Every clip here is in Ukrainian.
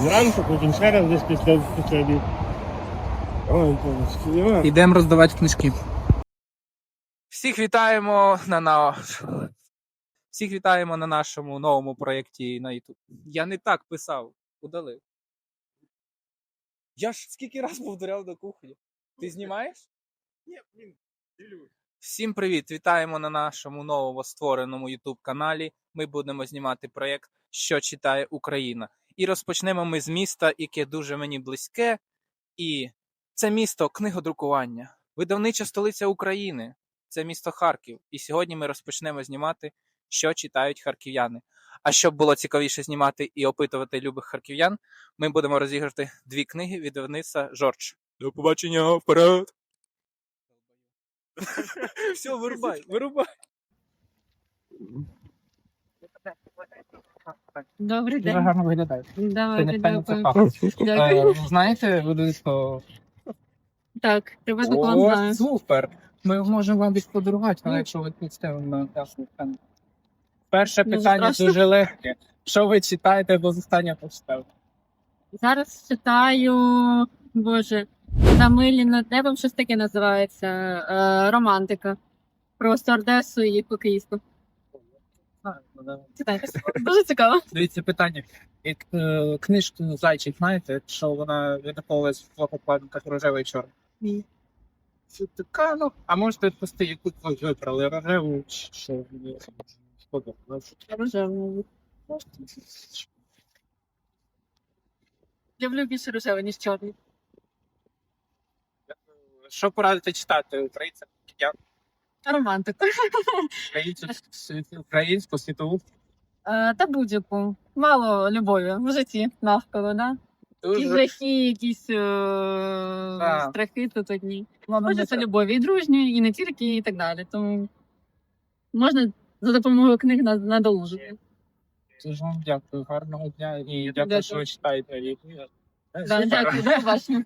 Зранку, потім ще раз десь після, після обід. Ой, Боже. Йдемо роздавати книжки. Всіх вітаємо на, на... Всіх вітаємо на нашому новому проєкті на YouTube. Я не так писав, удалив. Я ж скільки раз повторяв до кухні. Ти знімаєш? Ні, блін, ділюсь. Всім привіт! Вітаємо на нашому новому створеному YouTube каналі. Ми будемо знімати проєкт Що читає Україна. І розпочнемо ми з міста, яке дуже мені близьке. І це місто книгодрукування, видавнича столиця України. Це місто Харків. І сьогодні ми розпочнемо знімати, що читають харків'яни. А щоб було цікавіше знімати і опитувати любих харків'ян, ми будемо розіграти дві книги від видавництва Жорж. До побачення вперед! Все, вирубай, вирубай. Добрий Дуже день. гарно виглядає. Давайте, це дякую. факт. Дякую. Е, Знаєте, видавництво Так, треба доклад О, знаю. супер. Ми можемо вам десь подарувати, але якщо ви підставимо на тему. Перше Дуже питання страшно. дуже легке. Що ви читаєте, бо останнє поставив? Зараз читаю, боже, на милі над небом щось таке називається. Е, романтика. Про стюардесу і покійську. Читайте. Дуже цікаво. Дивіться питання. Як е, книжку Зайчик, знаєте, що вона віднаходилась в логопадниках рожевий чорний? Ні. Це така, ну, а можете відпусти, яку ви вибрали рожеву, чи що мені сподобалось. Рожеву. Люблю більше рожеве, ніж чорний. Що порадите читати українцям? Я Романтику. українську світову. Е, та будь-яку. Мало любові в житті навколо, да? Якісь Дуже жахи, якісь е- Так. страхи тут одні. Хочеться любові і дружньої, і не тільки, і так далі. Тому можна за допомогою книг на- надолужити. Дуже вам дякую, гарного дня і дякую, що ви читаєте. Да, дякую, до побачення.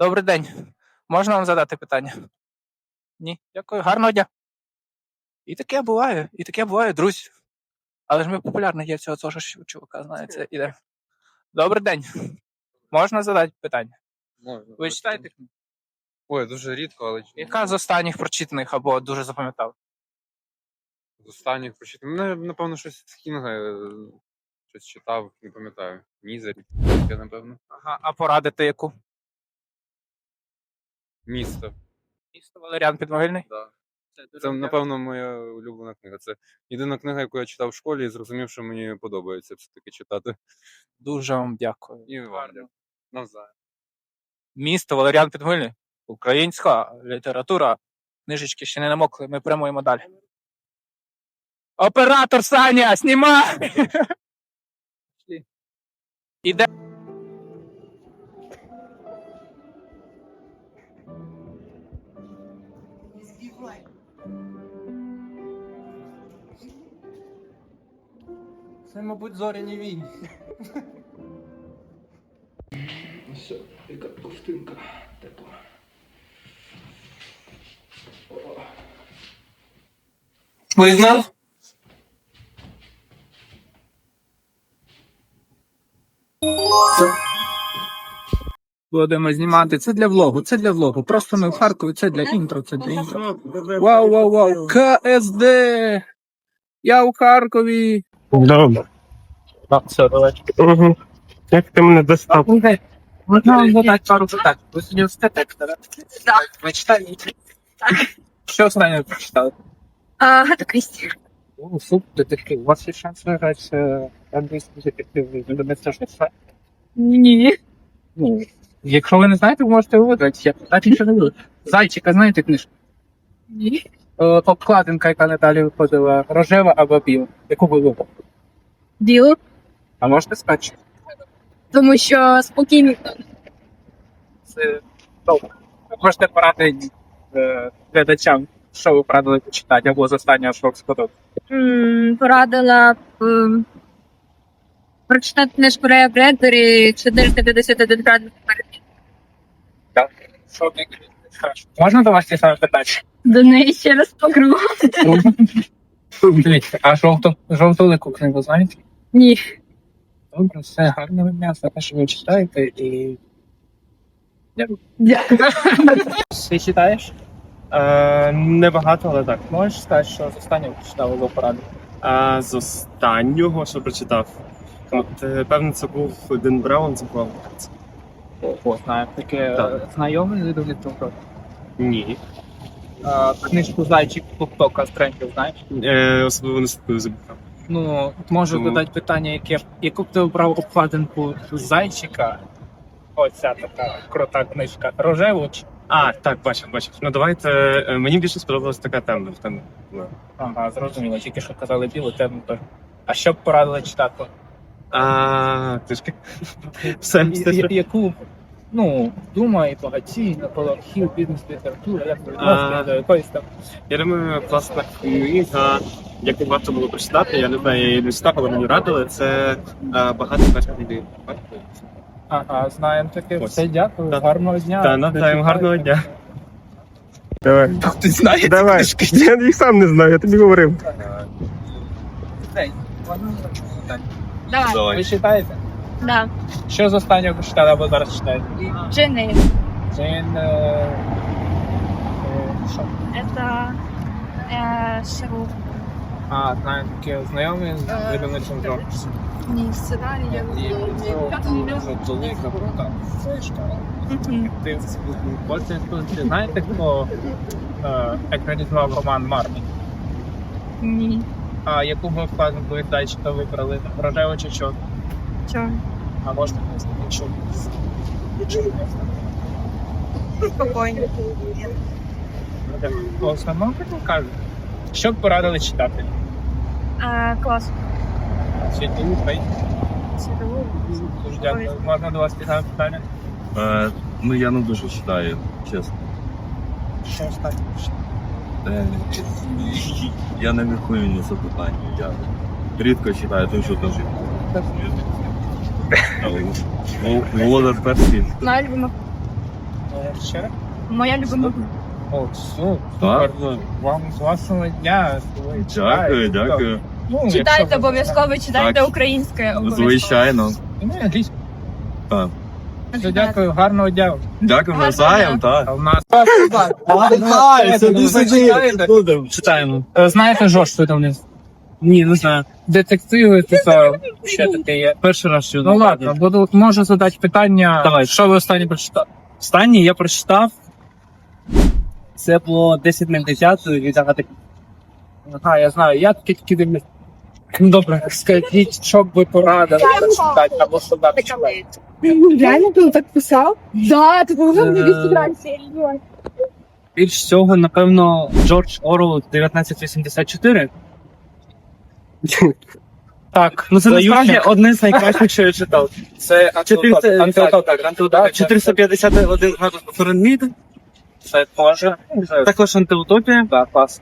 Добрий день. Можна вам задати питання? Ні, дякую, гарного дня. І таке буває, і таке буває, друзі. Але ж ми популярні є цього того ж чувака, знаєте, іде. Добрий день. Можна задати питання? Можна. Ви читаєте? книгу? Ой, дуже рідко, але Яка з останніх прочитаних або дуже запам'ятав? з останніх прочитав. Ну, напевно, щось з Кінга е, щось читав, не пам'ятаю. Мізері, я напевно. Ага, а порадити яку? Місто. Місто Валеріан Підмогильний? Да. Це, Це, напевно, моя улюблена книга. Це єдина книга, яку я читав в школі і зрозумів, що мені подобається все-таки читати. Дуже вам дякую. І вам. Навзаєм. Місто Валеріан Підмогильний. Українська література. Книжечки ще не намокли, ми прямуємо далі. Оператор Саня, знімай! Іде. Це, мабуть, зоряні війни. Все, яка ковтинка тепла. Визнав? Будемо знімати. Це для влогу, це для влогу. Просто ми в Харкові, це для інтро, це для інтро. Вау, вау, вау! КСД! Я у Харкові! Добре. Так, все, давай. Угу. Як ти мене достав? Вам задати пару питань. Ви сьогодні встигли так? Так. Ви читаєте? Що останнє прочитали? Агата Крісті. О, суп, детектив. У вас є шанс виграти е, англійський детектив від видавництва Швейцар? Ні. Ну, якщо ви не знаєте, ви можете виграти. Я так нічого не буду. Зайчика, знаєте книжку? Ні. Е, Обкладинка, яка надалі виходила, рожева або біла. Яку ви вибрали? Білу. А можете сказати? Тому що спокійно. Це добре. Ви можете порадити е, глядачам, що ви порадили почитати, або з останнього, що вам. М, Порадила б м, прочитати книжку Рея Бредбері 451 градус. Що ви Хорошо. Можна до вас ті саме питання? До неї ще раз покру. Дивіться, а жовто, жовтолику книгу знаєте? Ні. Добре, все, гарного дня, за те, що ви читаєте і. Дякую. Ти читаєш? Е, небагато, але так. Можеш сказати, що з останнього читав його поради? А з останнього, що прочитав, от, е, певно, це був Ден Браун, була О, знаю. Таке Так. е, знайомий видавництво. Ні. А, Книжку Зайчик Тока Стреньків, знаєш? Е, особливо не слідкую за боками. Ну, можу Ну. задати питання, яке яку б ти обрав обкладинку зайчика? Оця така крута книжка. Рожеву чи А, так, бачив, бачив. Ну давайте. е, Мені більше сподобалась така темна. темна. Ну. Ага, зрозуміло, тільки що казали білу темну теж. А що б порадили читати? А, книжки. Все. Яку, ну, думай, багатій, хід, бізнес, література, як А. відносини до якоїсь там. Я думаю, класна книга, яку варто було прочитати. Я не знаю, я її не читав, але мені радили. Це е, багато перших людей. Ага, знаємо таке. Все, дякую, гарного дня. Та навзаєм гарного дня. Давай. Ти знаєш Давай. Я їх сам не знаю, я тобі говорив. Давай. Ви читаєте? Да. Що з останнього читали або зараз читаєте? Дженни. Джейн... е, е, Що? Это э, Шару. А, знаю, таке знайомі з видавничим зробом. Не сценарий, я Ти Оце ти знаєте, хто е, екранізував роман Марні? Ні. А яку ви вкладинку від Дайчика вибрали? Рожеву чи що? Чо? А можна не знати, що? В основному так кажуть. Що б порадили читати? А, клас. Україні? Дуже дякую. Можна до вас питання? Е, ну я не дуже читаю, чесно. Що останнє? Я не рахую ні за питання. Я рідко читаю, тому що теж. Володар перський. Моя любима. Ще? Моя любима. О, все, Так, супер. Вам класного дня. Дякую, дякую. Ну, Читайте обов'язково, читайте Так. українське. обов'язково. Звичайно. Ну, і англійською. Так. Все, дякую, гарного дня. Дякую навзаєм, так. Нас Читаємо. Знаєте Жош, що там вниз? Ні, не знаю. Детективи, тут ще таке є. Перший раз чую. Ну ладно, буду можу задати питання. Давай. Що ви останнє прочитали? Останній я прочитав. Це було 10 на 10 від Агати. Ага, я знаю, я тільки дивлюсь. Ну, Добре, скажіть, що б ви порадили прочитати або що дати читати? Реально ты так писал? Да, ты должен Э, мне сыграть серию. Більш всього, напевно, Джордж Орвел 1984. Так, Ну це Зающик. насправді одне з найкращих, що я читав. це Чотириста- антиутопія. Антиутопія. 451 градус по Фаренгейту. Це теж. Також антиутопія. Так, клас.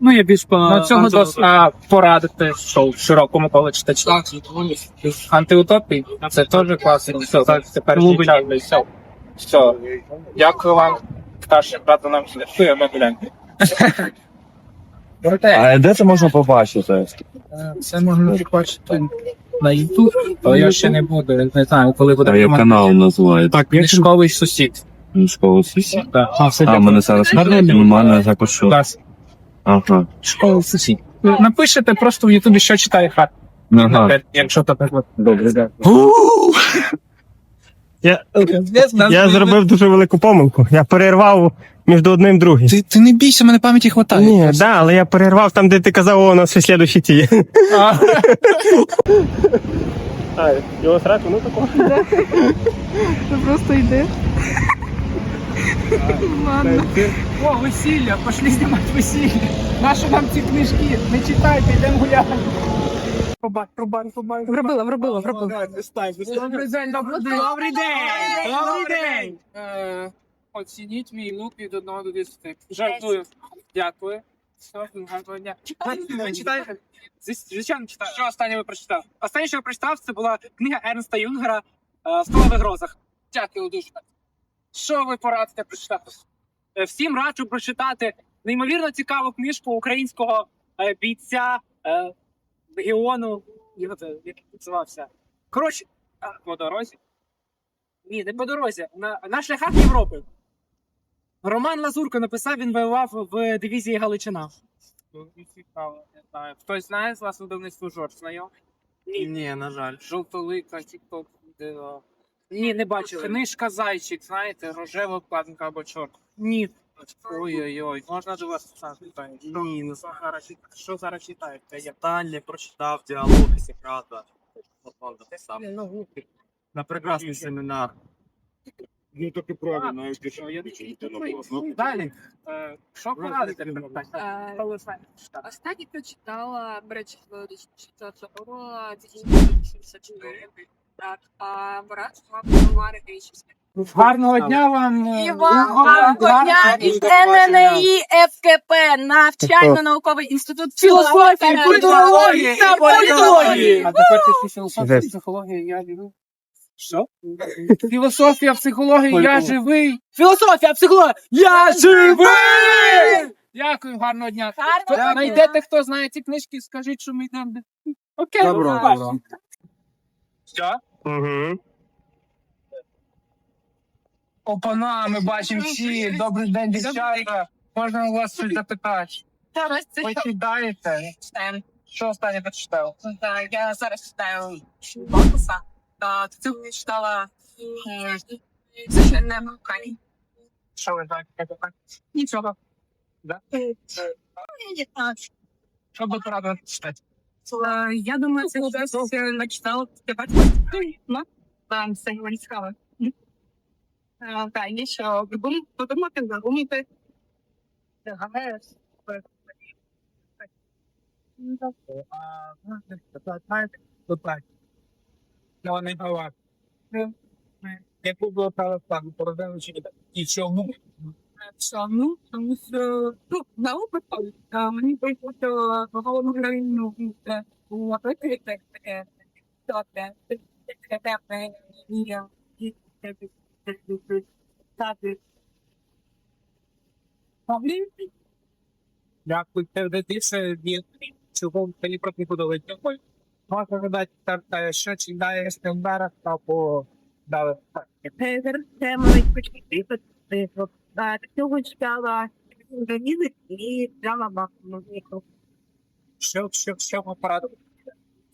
Ну, я більш по Ну, цього антиутопії. досить а, порадити, що в широкому колі читачів. Антиутопій, це теж класно. Все, так, Чому б ні? час, все. Все. Дякую вам. Старший брат нам слідкує, ми глянь. А де це можна побачити? Це можна побачити на YouTube, але я ще не буду, не знаю, коли буде. А як канал називається? Так, книжковий сусід. Школа сусід. Так, а, все А, мене зараз у мене також що. Ага. Школа сусід. Напишете просто в Ютубі, що читає хат. Ага. Якщо так. Добре, дякую. Я, я зробив дуже велику помилку. Я перервав між одним і другим. Ти, ти не бійся, мене пам'яті хватає. Ні, да, але я перервав там, де ти казав, о, у нас ще слідущі ті є. А, А, його сраку, ну такого. Ну просто йди. Ладно. О, весілля, пошли знімати весілля. Наші нам ці книжки, не читайте, йдемо гуляти. Рубай, рубай, рубай. Вробила, вробила, вробила. Добрий день, добрий день. Добрий день. Добрий день. Е, Оцініть мій лук від 1 до 10. Жартую. Дякую. Все, гарного дня. Ви читаєте? Звичайно, читаю. Що останнє ви прочитав? Останнє, що я прочитав, це була книга Ернста Юнгера е, «В грозах». Дякую дуже. Що ви порадите прочитати? Е, Всім раджу прочитати неймовірно цікаву книжку українського е, бійця легіону. Як це називався? Коротше, по дорозі. Ні, не по дорозі. На, на шляхах Європи. Роман Лазурко написав, він воював в дивізії Галичина. Цікаво, не знаю. Хтось знає з вас видавництво Жорж знайомий? Ні. Ні, на жаль. Жовтолика, тік-ток. Ні, не бачили. Книжка Зайчик, знаєте, рожева вкладинка або чорт. Ні. Ой-ой-ой, можна до вас писати питання? Ні, ну зараз, що зараз читаєте? Я Далі прочитав діалоги Сократа. Написав. На прекрасний семінар. Ну так і правильно, я пішов, я Далі. Е, Що порадите Е, прочитати? Останнє прочитала Бречі 2004 2064. Так, а брат Марі Гейчівський. Гарного дня вам. е, І вам гарного дня від ННІ ФКП, навчально-науковий інститут філософії, культурології та політології. А тепер ти філософія, психологія, я живий. Що? Філософія, психологія, я живий. Філософія, психологія, я живий! Дякую, гарного дня. Гарного дня. Знайдете, хто знає ці книжки, скажіть, що ми йдемо. Окей, добро. Що? Угу. Опана, ми бачимо всі. Добрий день, дівчата. Можна у вас щось запитати? Зараз це Ви читаєте? Читаємо. Що останнє прочитав? Так, я зараз читаю Бакуса. Та цю не читала священне Мукані. Що ви знаєте? Нічого. Да? Е. Що би порадили читати? Е, Я думаю, це хтось е, начитав співати. Ну, там цікаво. Е, Так, є що подумати, задумати. Не говорю. Яку було право плану, порозуміли чи ні? І чому? Чому? Тому що ну, наука а, мені прийшло, що головну героїню е, у Африці це таке таке таке тепле віря і таке таке Дякую, це більше від цього мені просто не подобається. Можна гадати, так, та, що читає Стембера або дали. Петер, це маленький припад, так цього читала Даніли і взяла максимум. Що, що, що ми порадили?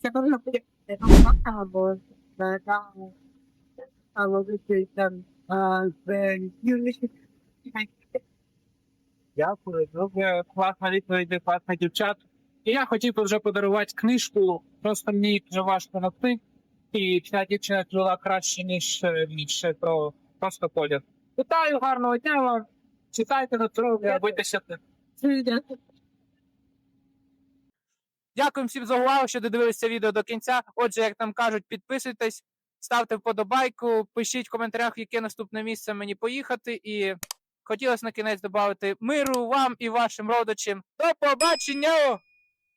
Це можна буде або там або десь там в юридичній Дякую, дуже класна відповідь, класна дівчат. І я хотів би вже подарувати книжку, просто мені вже важко знайти. І ця дівчина жила краще, ніж е, ніж то просто колір. Вітаю, гарного дня вам. Читайте на здоров'я, будьте щасливі. Дякую всім за увагу, що додивилися відео до кінця. Отже, як там кажуть, підписуйтесь, ставте вподобайку, пишіть в коментарях, в яке наступне місце мені поїхати. І хотілося на кінець додати миру вам і вашим родичам. До побачення!